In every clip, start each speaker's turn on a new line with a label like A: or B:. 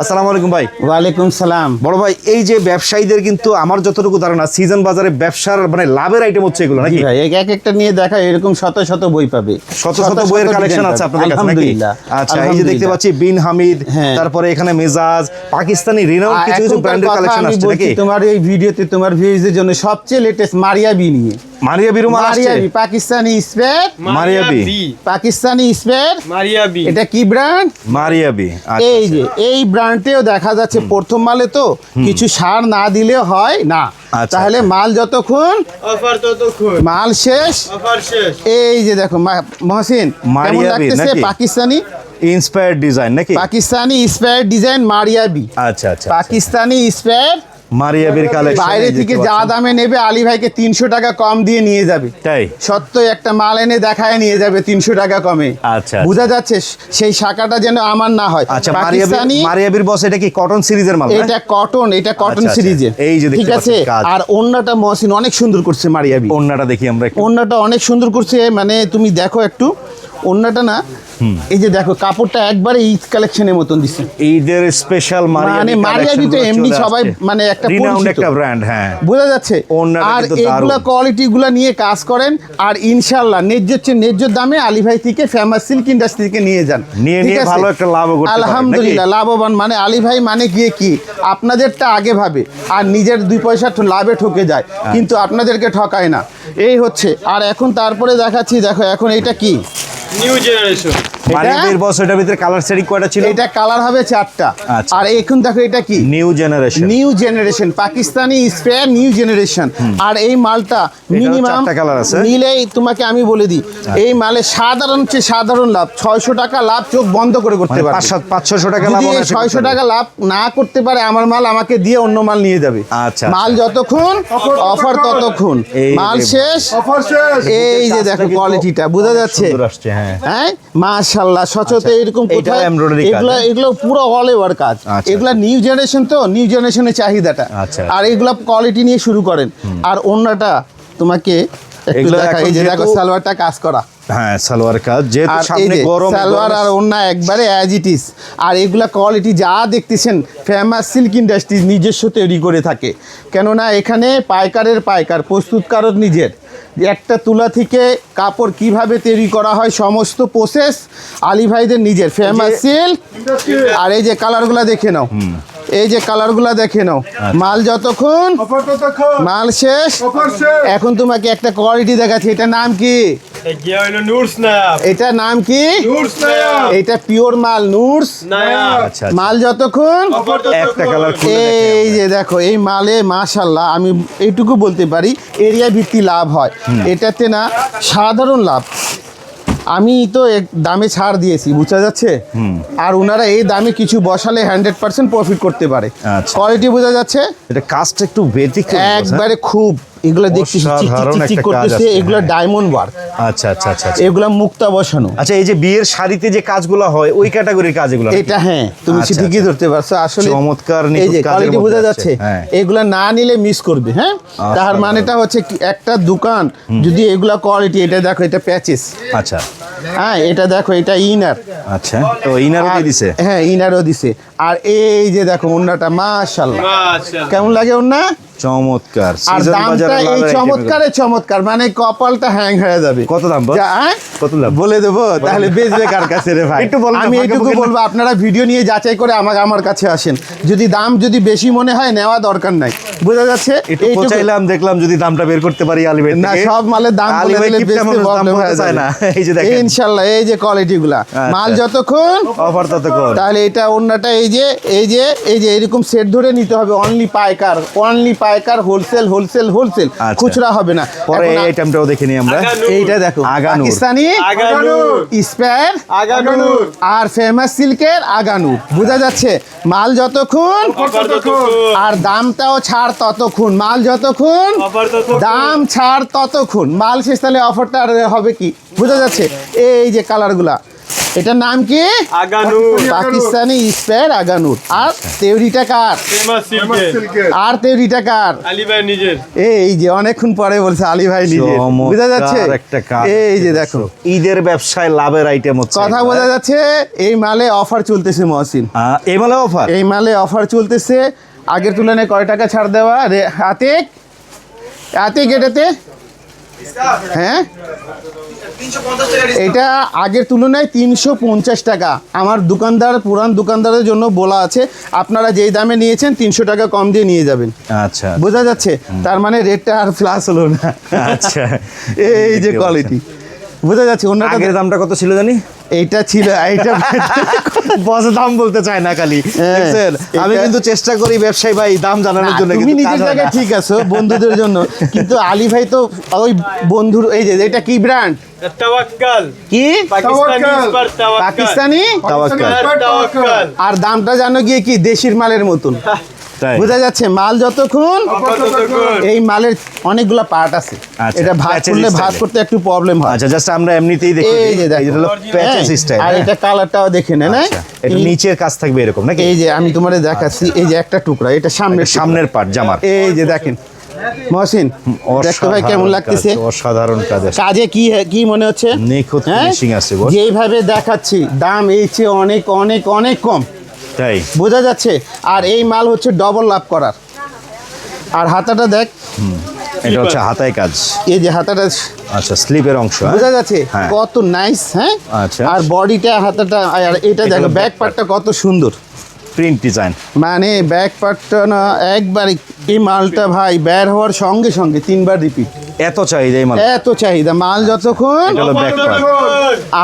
A: আসসালামু আলাইকুম ভাই।
B: ওয়ালাইকুম সালাম।
A: বড় ভাই এই যে ব্যবসায়ীদের কিন্তু আমার যতটুকু ধারণা সিজন বাজারে ব্যবসার মানে লাভের আইটেম হচ্ছে এগুলো নাকি?
B: ভাই এক একটা নিয়ে দেখা এরকম শত শত বই পাবে।
A: শত শত বইয়ের কালেকশন আছে আপনাদের কাছে নাকি? আচ্ছা এই যে দেখতে পাচ্ছি বিন হামিদ
B: হ্যাঁ।
A: তারপরে এখানে মেজাজ পাকিস্তানি রিনাউন্ড
B: আর
A: কিছু কিছু ব্র্যান্ডের কালেকশন আসছে নাকি?
B: তোমার এই ভিডিওতে তোমার ভিউজের জন্য সবচেয়ে লেটেস্ট মারিয়া বি নিয়ে।
A: মারিয়া বিরু মাল আসছে?
B: মারিয়া বি পাকিস্তানি স্পেয়ার
A: মারিয়া বি।
B: পাকিস্তানি স্পেয়ার
C: মারিয়া বি।
B: এটা কি ব্র্যান্ড?
A: মারিয়া বি আচ্ছা,
B: এই যে এই ব্র্যান্ডেও দেখা যাচ্ছে প্রথম মালে তো কিছু সার না দিলে হয় না।
A: আচ্ছা,
B: তাহলে মাল যতক্ষণ
C: অফার ততক্ষণ।
B: মাল শেষ।
C: অফার শেষ।
B: এই যে দেখো মা- মহসিন কেমন
A: মারিয়া বি নাকি?
B: পাকিস্তানি?
A: ইন্সপায়ার্ড ডিজাইন নাকি?
B: Pakistani spare design Maria B.
A: আচ্ছা আচ্ছা
B: পাকিস্তানি স্পেয়ার
A: মারিয়া বির কালেকশন
B: বাইরে থেকে যা দামে নেবে আলী ভাইকে তিনশো টাকা কম দিয়ে নিয়ে যাবে।
A: তাই?
B: সত্য একটা মাল এনে দেখায় নিয়ে যাবে তিনশো টাকা কমে।
A: আচ্ছা।
B: বোঝা যাচ্ছে সেই শাখাটা যেন আমার না হয়।
A: আচ্ছা মারিয়া বি মারিয়া বির বস এটা কি কটন সিরিজের মাল
B: এটা কটন এটা কটন
A: আচ্ছা, আচ্ছা।
B: সিরিজে
A: এই যে
B: ঠিক আছে? আর অন্যটা মহসিন অনেক সুন্দর করছে মারিয়াবি
A: ওন্নাটা দেখি আমরা
B: অনেক সুন্দর করছে মানে তুমি দেখো একটু। অন্যটা না এই যে দেখো কাপড়টা একবারে ঈদ কালেকশনের মতন দিচ্ছে
A: ঈদের স্পেশাল
B: মানে মারিয়াবি তো এমনি সবাই মানে একটা পরিচিত।
A: একটা ব্র্যান্ড হ্যাঁ।
B: বোঝা যাচ্ছে? আর এগুলা। কোয়ালিটি গুলা নিয়ে কাজ করেন আর ইনশাল্লাহ ন্যায্য হচ্ছে ন্যায্য দামে আলী ভাই থেকে ফেমাস সিল্ক ইন্ডাস্ট্রি থেকে নিয়ে যান।
A: নিয়ে নিয়ে ভালো একটা লাভও করতে
B: আলহামদুলিল্লাহ লাভবান। মানে আলী ভাই মানে গিয়ে কি? আপনাদেরটা আগে ভাবে আর নিজের দুই পয়সা লাভে ঠকে যায়।
A: আচ্ছা।
B: কিন্তু আপনাদেরকে ঠকায় না। এই হচ্ছে আর এখন তারপরে দেখাচ্ছি দেখো এখন এটা কি?
C: নিউ জেনারেশন
A: মারিয়া বস এটার ভিতরে কালার সেটিং কয়টা ছিল?
B: এটা কালার হবে চারটা।
A: আচ্ছা।
B: আর এখন দেখো এটা কি?
A: New generation
B: new generation Pakistani spare new generation আর এই মালটা মিনিমাম
A: colour আছে।
B: নিলেই তোমাকে আমি বলে দিই এই মালে সাধারণ চেয়ে সাধারণ লাভ ছয়শো টাকা লাভ চোখ বন্ধ করে করতে
A: মানে
B: পারবে।
A: পাঁচ সাত পাঁচ ছশো টাকা লাভ
B: যদি ছয়শো টাকা লাভ না করতে পারে আমার মাল আমাকে দিয়ে অন্য মাল নিয়ে যাবে।
A: আচ্ছা,
B: মাল
A: আচ্ছা।
B: যতক্ষণ অফার ততক্ষণ।
A: এই
B: মাল
A: রে
B: শেষ। এই যে দেখো কোয়ালিটিটা বোঝা যাচ্ছে?
A: হ্যাঁ।
B: হ্যাঁ? মাশাল্লাহ সচতে এরকম
A: এইটাও
B: কোথায়?
A: কাজ,
B: এগুলো
A: হ্যাঁ?
B: এগুলো পুরো অল ওভার কাজ।
A: আচ্ছা,
B: এগুলা নিউ জেনারেশন তো নিউ জেনারেশনের চাহিদাটা।
A: আচ্ছা।
B: আর এগুলা কোয়ালিটি নিয়ে শুরু করেন। আর অন্যটা তোমাকে একটু যে দেখো সালোয়ারটা কাজ করা।
A: হ্যাঁ সালোয়ার কাজ। যেহেতু
B: আর এই
A: সামনে গরম
B: সালোয়ার আর অন্য একবারে অ্যাজ ইট ইজ আর এগুলা কোয়ালিটি যা দেখতেছেন ফেমাস সিল্ক ইন্ডাস্ট্রিজ নিজস্ব তৈরি করে থাকে। কেননা এখানে পাইকারের পাইকার প্রস্তুতকারক নিজের। একটা তুলা থেকে কাপড় কীভাবে তৈরি করা হয় সমস্ত প্রসেস আলী ভাইদের নিজের। ফেমাস সিল্ক আর এই যে কালারগুলা দেখে নাও। এই যে কালারগুলা দেখে নাও। মাল যতক্ষণ মাল শেষ এখন তোমাকে একটা কোয়ালিটি দেখাচ্ছি এটা নাম কি?
C: গিয়া হইল নূর স্ন্যাপ
B: এটা নাম কি? এটা পিওর মাল নুরস
A: আচ্ছা
B: মাল যতক্ষণ?
A: একটা কালার খুলে
B: এই যে দেখো এই মালে মাশাল্লাহ আমি এইটুকু বলতে পারি এরিয়া ভিত্তি লাভ হয়। এটাতে না সাধারণ লাভ। আমি তো এক দামে ছাড় দিয়েছি বুঝা যাচ্ছে? আর ওনারা এই দামে কিছু বসালে হান্ড্রেড পার্সেন্ট প্রফিট করতে পারে।
A: আচ্ছা।
B: কোয়ালিটি বোঝা যাচ্ছে?
A: এটা কাজটা একটু ব্যতিক্রম
B: একবারে খুব এগুলো দেখতেছি চিক করতেছে এগুলো। ডায়মন্ড ওয়ার্ক
A: আচ্ছা আচ্ছা আচ্ছা আচ্ছা।
B: এগুলো মুক্তা বসানো।
A: আচ্ছা এই যে বিয়ের শাড়িতে যে কাজগুলো হয় ওই ক্যাটাগরির কাজ এগুলো নাকি?
B: এটা হ্যাঁ তুমি
A: আচ্ছা,
B: ঠিকই
A: আচ্ছা।
B: ধরতে পারছ। আসলে
A: চমৎকার
B: এই যে কোয়ালিটি বোঝা যাচ্ছে
A: হ্যাঁ।
B: এগুলা না নিলে মিস করবে হ্যাঁ? তার মানেটা হচ্ছে একটা দোকান যদি এগুলা কোয়ালিটি এটা দেখো এটা প্যাচেস
A: আচ্ছা।
B: হ্যাঁ এটা দেখো এটা ইনার
A: আচ্ছা তো ইনারও দিয়ে দিছে?
B: হ্যাঁ ইনারও দিছে। আর এই যে দেখো ওন্নাটা
C: মাশাআল্লাহ।
B: কেমন লাগে ওন্না?
A: চমৎকার।
B: আর দামটা এই চমৎকারে চমৎকার মানে কপালটা হ্যাং হয়ে যাবে।
A: কত দাম? কত দাম?
B: বলে দেবো তাহলে বেচবে কার কাছে রে ভাই?
A: একটু
B: আমি এইটুকু বলব আপনারা ভিডিও নিয়ে যাচাই করে আমাকে আমার কাছে আসেন। যদি দাম যদি বেশি মনে হয় নেওয়া দরকার নাই। বোঝা যাচ্ছে? এইটুকু-
A: পচাইলাম দেখলাম যদি দামটা বের করতে পারি আলী ভাই
B: না সব মালের দাম বলে দিলে বেচতে প্রবলেম হয়ে
A: চায় না। এই যে দেখেন।
B: ইনশাল্লাহ এই যে কোয়ালিটি গুলা। মাল
A: আচ্ছা।
B: যতক্ষণ
A: অফার তত কর
B: তাহলে এটা অন্যটা এই যে এই যে এই যে এরকম সেট ধরে নিতে হবে। অনলি পাইকার অনলি পাইকার হোলসেল হোলসেল হোলসেল। খুচরা হবে না।
A: পরে এই আইটেমটাও দেখে নিই আমরা।
B: এইটা দেখো
A: আগানুর।
B: পাকিস্তানি
C: আগানুর।
B: স্পেয়ার
C: আগানুর।
B: আর ফেমাস সিল্কের আগানুর। বোঝা যাচ্ছে? মাল যতক্ষণ
C: অফার ততক্ষণ।
B: আর দামটাও ছাড় ততক্ষণ। মাল যতক্ষণ দাম ছাড় ততক্ষণ। মাল শেষ তাহলে অফারটা আর হবে কি? বোঝা যাচ্ছে? এই যে কালারগুলা এটার নাম কি? পাকিস্তানি স্পেয়ার আগানুর। আর তেউরিটা কার? আর তেউরিটা কার?
D: আলী ভাই নিজের।
B: এই যে অনেকক্ষণ পরে বলছে আলী ভাই নিজে বোঝা যাচ্ছে? এই যে দেখো।
A: ঈদের ব্যবসায় লাভের আইটেম হচ্ছে
B: কথা বোঝা যাচ্ছে এই মালে অফার চলতেছে মহসিন।
A: এই মালে অফার
B: এই মালে অফার চলতেছে। আগের তুলনায় কয় টাকা ছাড় দেওয়া? রে আতিক? আতিক এটাতে? হ্যাঁ? এটা আগের তুলনায় তিনশো পঞ্চাশ টাকা। আমার দোকানদার পুরান দোকানদারের জন্য বলা আছে আপনারা যেই দামে নিয়েছেন তিনশো টাকা কম দিয়ে নিয়ে যাবেন।
A: আচ্ছা।
B: বোঝা যাচ্ছে? তার মানে রেটটা আর প্লাস হলো না।
A: আচ্ছা।
B: এই যে কোয়ালিটি বোঝা যাচ্ছে
A: অন্য দামটা কত ছিল জানি?
B: এইটা ছিল এইটা
A: বস দাম বলতে চায় না খালি।
B: হ্যাঁ,
A: আমি কিন্তু চেষ্টা করি ব্যবসায়ী ভাই দাম জানানোর জন্য
B: তুমি
A: কিন্তু
B: নিজের জায়গায় ঠিক আছো বন্ধুদের জন্য। কিন্তু আলী ভাই তো ওই বন্ধুর এই যে এটা কি ব্র্যান্ড কি?
D: পাকিস্তানি
C: তাওয়াক্কাল।
D: স্পার তাওয়াক্কাল।
B: পাকিস্তানি?
A: তাওয়াক্কাল।
D: স্পার তাওয়াক্কাল।
B: আর দামটা জানো গিয়ে কি? দেশির মালের মতন। বোঝা যাচ্ছে মাল যতক্ষণ এই মালের অনেকগুলা পার্ট আছে।
A: আচ্ছা,
B: এটা ভাগ করলে ভাগ করতে একটু প্রবলেম হয়।
A: আচ্ছা জাস্ট আমরা এমনিতেই দেখি
B: এই যে দেখো।
A: হলো প্যাচেস
B: হ্যাঁ,
A: স্টাইল
B: আর এটা কালারটাও দেখে নেন হ্যাঁ?
A: এটা নিচের কাজ থাকবে এরকম নাকি?
B: এই যে আমি তোমারে দেখাচ্ছি এই যে একটা টুকরা এটা সামনের
A: সামনের পার্ট জামার।
B: এই যে দেখেন মহসিন দেখতে ভাই কেমন লাগতেছে?
A: অসাধারণ কাজ।
B: কাজে কি কি মনে হচ্ছে?
A: নিখুঁত
B: হ্যাঁ?
A: finishing আছে।
B: যেইভাবে দেখাচ্ছি দাম এই চেয়ে অনেক অনেক অনেক কম।
A: তাই?
B: বোঝা যাচ্ছে। আর এই মাল হচ্ছে ডবল লাভ করার। আর হাতাটা দেখ।
A: এটা হচ্ছে হাতায় কাজ।
B: এই যে হাতাটা
A: আচ্ছা স্লিপের অংশ হ্যাঁ?
B: বোঝা যাচ্ছে।
A: হ্যাঁ।
B: কত নাইস হ্যাঁ?
A: আচ্ছা।
B: আর বডিটা হাতাটা আর এটা
A: এটা
B: দেখো ব্যাক পার্টটা কত সুন্দর।
A: প্রিন্ট ডিজাইন
B: মানে ব্যাক পার্টটা না একবার এই মালটা ভাই বের হওয়ার সঙ্গে সঙ্গে তিনবার রিপিট
A: এত চাহিদা মাল?
B: এত চাহিদা মাল যতক্ষণ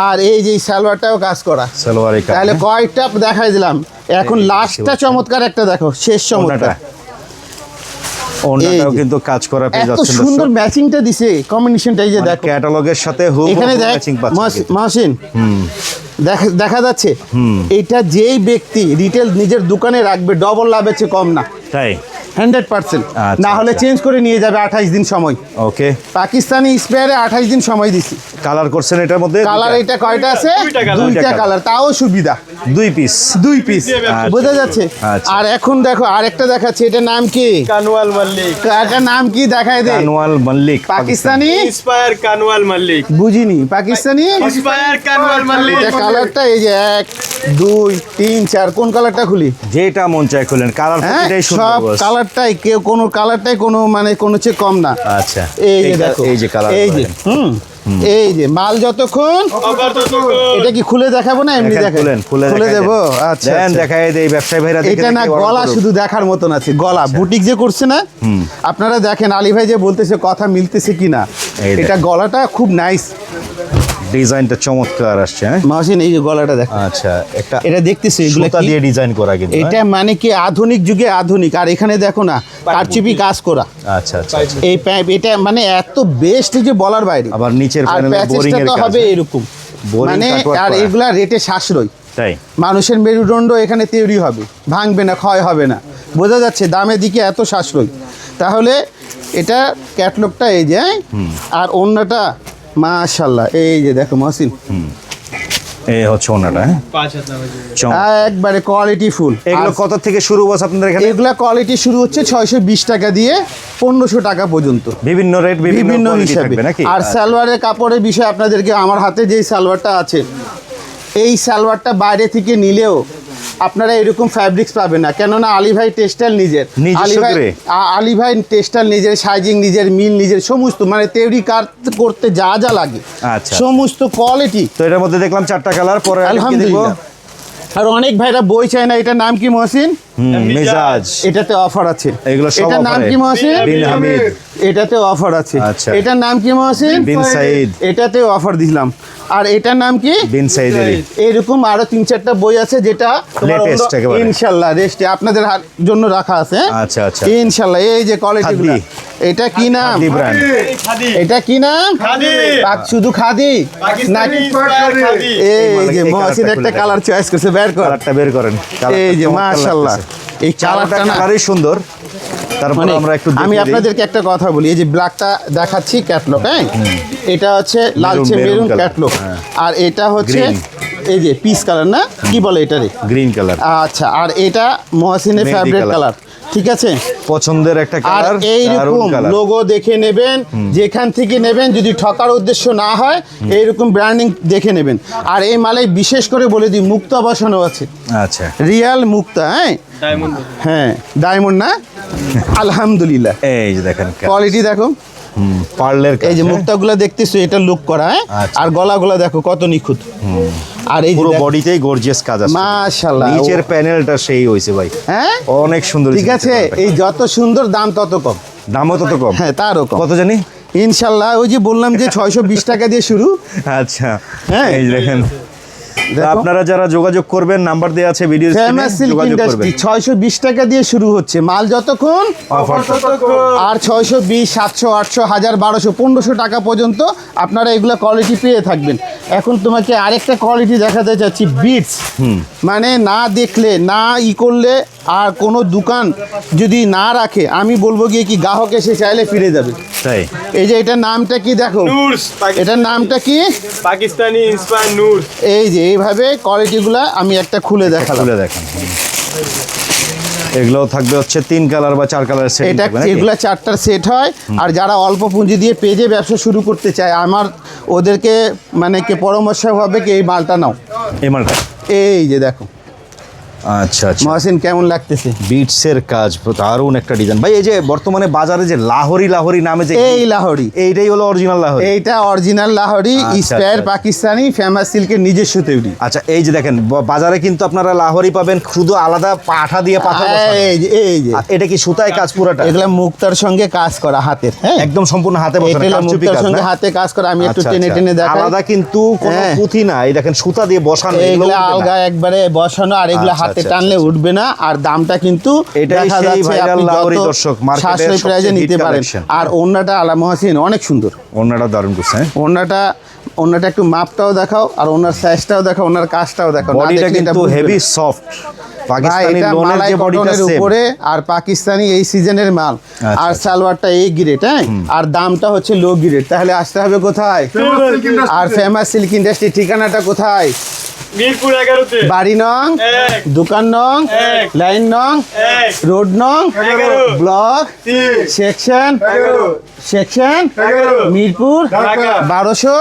B: আর এই যে সালোয়ারটাও কাজ করা।
A: সালোয়ারে
B: তাহলে কয়টা দেখাই দিলাম। এখন লাস্টটা চমৎকার একটা দেখো শেষ চমৎকার।
A: ওনাটা। ওনাটাও। কিন্তু কাজ করা পেয়ে
B: এত সুন্দর ম্যাচিংটা দিছে কম্বিনেশনটা এই যে দেখো।
A: ক্যাটালগের সাথে হুব
B: এখানে দেখ
A: ম্যাচিং পাচ্ছে
B: মাসিন দেখা দেখা যাচ্ছে। এটা যেই ব্যক্তি রিটেল নিজের দোকানে রাখবে ডবল লাভের চেয়ে কম না।
A: তাই?
B: Hundred percent.
A: আচ্ছা,
B: না হলে
A: আচ্ছা।
B: চেঞ্জ করে নিয়ে যাবে আঠাইশ দিন সময়।
A: ওকে।
B: পাকিস্তানি স্পেয়ারে আঠাইশ দিন সময় দিছি।
A: কালার করছেন এটার মধ্যে
B: কালার এটা কয়টা আছে?
D: দুইটা
B: কালার। তাও সুবিধা।
A: দুই পিস।
B: দুই পিস।
A: আচ্ছা,
B: বোঝা যাচ্ছে?
A: আচ্ছা।
B: আর এখন দেখো আরেকটা দেখাচ্ছে। এটার নাম কি?
D: কানওয়াল মল্লিক।
B: এটার নাম কি? দেখাই দে।
A: আনোয়াল মল্লিক
B: পাকিস্তানি?
D: ইন্সপায়ার কানওয়াল মল্লিক।
B: বুঝিনি। পাকিস্তানি?
D: ইন্সপায়ার কানওয়াল মল্লিক।
B: এটা কালারটা এই যে এক দুই তিন চার। কোন কালারটা খুলি?
A: যেটা মন চায় খুলেন। কালার
B: হ্যাঁ সব
A: boss।
B: কালারটাই কেউ কোনো কালারটাই কোনো মানে কোনো চেয়ে কম না।
A: আচ্ছা।
B: এই যে দেখো
A: এই যে কালার
B: এই যে হুম এই যে মাল যতক্ষণ এটা কি খুলে দেখাবো না এমনি দেখাই
A: খুলেন খুলে
B: দেবো? আচ্ছা আচ্ছা।
A: দেখাই দেই ব্যবসায়ী ভাইরা দেখে
B: এটা না গলা শুধু দেখার মতন আছে গলা। বুটিক যে করছে না আপনারা দেখেন আলী ভাই যে বলতেছে কথা মিলতেছে কিনা এটা গলাটা খুব নাইস
A: ডিজাইনটা চমৎকার আসছে হ্যাঁ?
B: মাসিন এই যে গলাটা দেখো।
A: আচ্ছা একটা
B: এটা দেখতেছি এগুলো
A: সুতা দিয়ে ডিজাইন করা কিন্তু হ্যাঁ?
B: এটা মানে কি আধুনিক যুগে আধুনিক। আর এখানে দেখো না কারচুপি কাজ করা।
A: আচ্ছা আচ্ছা আচ্ছা।
B: এই প্যাপ এটা মানে এত বেস্ট যে বলার বাইরে।
A: আবার নিচের প্যানেলে বোরিং এর কাজ
B: হবে
A: হ্যাঁ?
B: এরকম। মানে আর এগুলা রেটে সাশ্রয়।
A: তাই?
B: মানুষের মেরুদণ্ড এখানে তৈরি হবে। ভাঙবে না ক্ষয় হবে না। বোঝা যাচ্ছে দামের দিকে এত সাশ্রয়। তাহলে এটা ক্যাটলগটা এই যে হ্যাঁ? আর অন্যটা মাশাল্লাহ এই যে দেখো মহসিন।
A: এই হচ্ছে ওনাটা হ্যাঁ।
B: একবারে কোয়ালিটি ফুল
A: এগুলো কত থেকে শুরু বস আপনাদের এখানে?
B: এগুলা কোয়ালিটি শুরু হচ্ছে ছয়শো বিশ টাকা দিয়ে পনেরোশো টাকা পর্যন্ত।
A: বিভিন্ন রেট বিভিন্ন
B: হিসাবে।
A: নাকি?
B: আর সালোয়ারের কাপড়ের বিষয়ে আপনাদেরকে আমার হাতে যেই সালোয়ারটা আছে এই সালোয়ারটা বাইরে থেকে নিলেও আপনারা এরকম ফ্যাব্রিক্স পাবেন না। কেননা আলী ভাই টেক্সটাইল নিজের। আলী ভাই? আলী ভাই টেক্সটাইল নিজের সাইজিং নিজের মিল নিজের সমস্ত মানে তৈরি কাজ করতে যা যা লাগে।
A: আচ্ছা।
B: সমস্ত কোয়ালিটি
A: তো এটার মধ্যে দেখলাম চারটা কালার পরে
B: আলহামদুলিল্লাহ। আর অনেক ভাইরা বই চায় না এটার নাম কি মহসিন?
A: মিজাজ।
B: এটাতে অফার আছে।
A: এগুলো সব
B: এটার নাম কি মহসিন?
A: বিন হামিদ।
B: এটাতে অফার আছে।
A: আচ্ছা।
B: এটার নাম কি মহসিন?
A: বিন সাইদ।
B: এটাতে অফার দিলাম আর এটার নাম কি?
A: বিন সাইদেরি
B: এরকম আরও তিন চারটা বই আছে যেটা। ইনশাল্লাহ রেস্টে আপনাদের জন্য রাখা আছে হ্যাঁ?
A: আচ্ছা, আচ্ছা।
B: ইনশাল্লাহ এই যে কোয়ালিটি এটা কি নাম? এটা কি নাম?
D: খাদি।
B: শুধু খাদি? এই যে মহসিন একটা কালার চয়েস করছে বের কর।
A: কালারটা বের করেন।
B: এই যে মাশাল্লাহ। এই
A: কালারটা কালারই সুন্দর। তারপর
B: মানে
A: আমরা একটু
B: আমি আপনাদেরকে একটা কথা বলি এই যে ব্ল্যাকটা দেখাচ্ছি ক্যাটলগ হ্যাঁ? এটা হচ্ছে লালচে
A: মেরুন
B: ক্যাটলগ। আর এটা হচ্ছে এই যে পিস কালার না? কি বলে এটা রে
A: গ্রিন কালার
B: আচ্ছা আর এটা মহসিনের ফেভারিট কালার ঠিক আছে?
A: পছন্দের একটা
B: আর
A: কালার
B: এইরকম লোগো দেখে নেবেন যেখান থেকে নেবেন যদি ঠকার উদ্দেশ্য না হয় এইরকম ব্র্যান্ডিং দেখে নেবেন। আর এই মালে বিশেষ করে বলে দিই মুক্তা বসানো আছে।
A: আচ্ছা।
B: রিয়াল মুক্তা হ্যাঁ? হ্যাঁ ডায়মন্ড না? আলহামদুলিল্লাহ।
A: এই যে দেখেন
B: কোয়ালিটি দেখো।
A: পার্লের
B: এই যে মুক্তাগুলো দেখতেছো এটা লুক করা হ্যাঁ?
A: আচ্ছা।
B: আর গলাগুলো দেখো কত নিখুঁত। আর এই
A: পুরো বডিতেই গর্জিয়াস কাজ আছে।
B: মাশাআল্লাহ।
A: নিচের প্যানেলটা সেই হইছে ভাই।
B: হ্যাঁ?
A: অনেক সুন্দর
B: ঠিক আছে? এই যত সুন্দর দাম তত কম।
A: দামও তত কম?
B: হ্যাঁ তারও কম।
A: কত জানি?
B: ইনশাল্লাহ ওই যে বললাম যে ছয়শো বিশ টাকা দিয়ে শুরু।
A: আচ্ছা।
B: হ্যাঁ।
A: এই দেখেন। আপনারা যারা যোগাযোগ করবেন নাম্বার দেওয়া আছে ভিডিও
B: ইন্ডাস্ট্রি ছয়শো বিশ টাকা দিয়ে শুরু হচ্ছে। মাল যতক্ষণ
A: অফার
B: আর ছয়শো বিশ সাতশো আটশো হাজার বারোশো পনেরোশো টাকা পর্যন্ত আপনারা এগুলো কোয়ালিটি পেয়ে থাকবেন। এখন তোমাকে আরেকটা কোয়ালিটি দেখাতে চাচ্ছি বিটস মানে না দেখলে না ই করলে আর কোনো দোকান যদি না রাখে আমি বলব গিয়ে কি গ্রাহক এসে চাইলে ফিরে যাবে।
A: তাই?
B: এই যে এটার নামটা কি দেখো? এটার নামটা কি?
D: পাকিস্তানি ইন্সপায়ার নূর
B: এই যে এইভাবে কোয়ালিটিগুলো আমি একটা খুলে দেখালাম।
A: খুলে দেখেন। এগুলো থাকবে হচ্ছে তিন কালার বা চার কালার সেট
B: এটা এগুলা চারটার সেট হয় আর যারা অল্প পুঁজি দিয়ে পেজে ব্যবসা শুরু করতে চায় আমার ওদেরকে মানে কি পরামর্শ হবে কি এই মালটা নাও।
A: এই মালটা?
B: এই যে দেখো।
A: আচ্ছা আচ্ছা।
B: মহাসিন কেমন লাগতেছে?
A: বিটসের কাজ দারুণ একটা ডিজাইন ভাই এই যে বর্তমানে বাজারে যে লাহোরি লাহোরি নামে যে
B: এই লাহোরি।
A: এইটাই হলো অরিজিনাল লাহোরি।
B: এইটা অরিজিনাল লাহোরি
A: আচ্ছা,
B: স্পেয়ার
A: আচ্ছা।
B: পাকিস্তানি ফেমাস সিল্কের নিজস্ব তৈরি।
A: আচ্ছা এই যে দেখেন বাজারে কিন্তু আপনারা লাহোরি পাবেন শুধু আলাদা পাঠা দিয়ে পাঠা
B: এই যে এই যে।
A: এটা কি সুতায় কাজ পুরাটা?
B: এগুলা মুক্তার সঙ্গে কাজ করা হাতের হ্যাঁ?
A: একদম সম্পূর্ণ হাতে বসানো
B: মুক্তার সঙ্গে হাতে কাজ করা আমি একটু
A: আচ্ছা,
B: টেনে
A: আচ্ছা।
B: টেনে দেখাই।
A: আলাদা কিন্তু কোনো
B: হ্যাঁ।
A: পুঁথি না এই দেখেন সুতা দিয়ে বসানো এগুলো।
B: আলগা একবারে বসানো আর এগুলা
A: আচ্ছা,
B: হাতে
A: আচ্ছা,
B: টানলে উঠবে না আর দামটা কিন্তু দেখা যাচ্ছে আপনি
A: দর্শক, market
B: প্রাইজে নিতে পারেন। আর ওন্নাটা আলা মহাসিন অনেক সুন্দর।
A: দারুণ করছে হ্যাঁ?
B: ওন্নাটা ওন্নাটা একটু মাপটাও দেখাও আর ওনার সাইজটাও দেখাও ওনার কাজটাও দেখাও।
A: বডিটা কিন্তু হেভি সফট পাকিস্তানি
B: এটা
A: লোনের যে বডিটা
B: উপরে আর পাকিস্তানি এই সিজনের মাল।
A: আচ্ছা,
B: আর
A: আচ্ছা।
B: সালোয়ারটা এই গ্রেড হ্যাঁ? আর দামটা হচ্ছে লো গ্রেড তাহলে আসতে হবে কোথায়। আর ফেমাস সিল্ক ইন্ডাস্ট্রি ঠিকানাটা কোথায়?
D: মিরপুর এগারোতে।
B: বাড়ি নং দোকান নং লাইন নং রোড নং ব্লক সেকশন সেকশন মিরপুর বারোশো।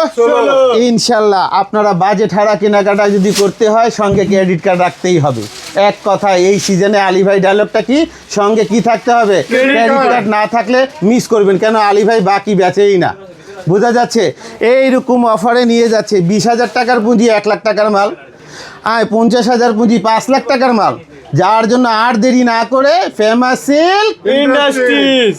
B: ইনশাল্লাহ আপনারা বাজেট হারা কেনাকাটা যদি করতে হয় সঙ্গে ক্রেডিট কার্ড রাখতেই হবে। এক কথা এই সিজনে আলী ভাই ডায়লগটা কি? সঙ্গে কি থাকতে হবে? ক্রেডিট কার্ড না থাকলে মিস করবেন। কেন আলী ভাই বাকি বেচেই না। বোঝা যাচ্ছে এইরকম অফারে নিয়ে যাচ্ছে বিশ হাজার টাকার পুঁজি এক লাখ টাকার মাল আয় পঞ্চাশ হাজার পুঁজি পাঁচ লাখ টাকার মাল। যার জন্য আর দেরি না করে ফেমাস সিল্ক
D: ইন্ডাস্ট্রিজ